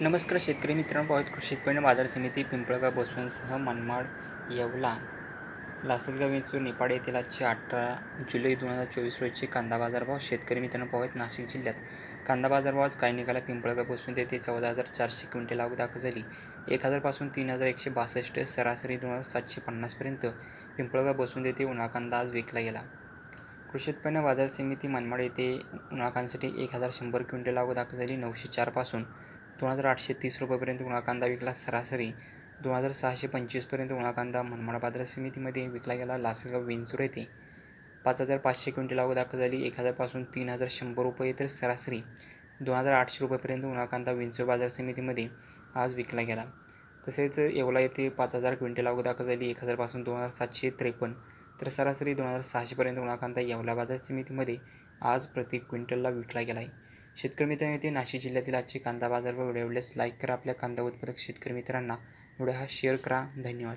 नमस्कार शेतकरी मित्रांनो पाहत कृषी उत्पन्न बाजार समिती पिंपळगाव बसवंतसह मनमाड येवला लासलगाव वेंचूर निपाड येथील आजचे अठरा जुलै दोन हजार चोवीस रोजचे कांदा बाजारभाव शेतकरी मित्रांनो पाहत नाशिक जिल्ह्यात. कांदा बाजारभाव आज काही निघाला. पिंपळगाव बसवंत येथे चौदा हजार चारशे क्विंटल आवक दाखल झाली. एक हजारपासून तीन हजार एकशे बासष्ट सरासरी दोन हजार सातशे पन्नासपर्यंत पिंपळगाव बसवंत येथे उन्हा कांदा आज विकला गेला. कृषी उत्पन्न बाजार समिती मनमाड येथे उन्हाकांसाठी एक हजार शंभर क्विंटल आवक दाखल झाली. नऊशे चारपासून दोन हजार आठशे तीस रुपयेपर्यंत उन्हा कांदा विकला सरासरी. दोन हजार सहाशे पंचवीसपर्यंत उन्हा कांदा मनमाड बाजार समितीमध्ये विकला गेला. लासलगाव विंचूर येथे पाच हजार पाचशे क्विंटल आवक दाखल झाली. एक हजारपासून तीन हजार शंभर रुपये तर सरासरी. दोन हजार आठशे रुपयेपर्यंत उन्हा कांदा विंचूर बाजार समितीमध्ये आज विकला गेला. तसेच येवला येथे पाच हजार क्विंटल आवक दाखल झाली. एक हजारपासून दोन हजार सातशे त्रेपन्न तर सरासरी दोन हजार सहाशेपर्यंत उन्हा कांदा येवला बाजार समितीमध्ये आज प्रति क्विंटलला विकला गेला आहे शेतकरी मित्रांनो येथे नाशिक जिल्ह्यातील आजचे कांदा बाजार व्हिडिओ आवडल्यास लाईक करा आपल्या कांदा उत्पादक शेतकरी मित्रांना. व्हिडिओ हा शेअर करा. धन्यवाद.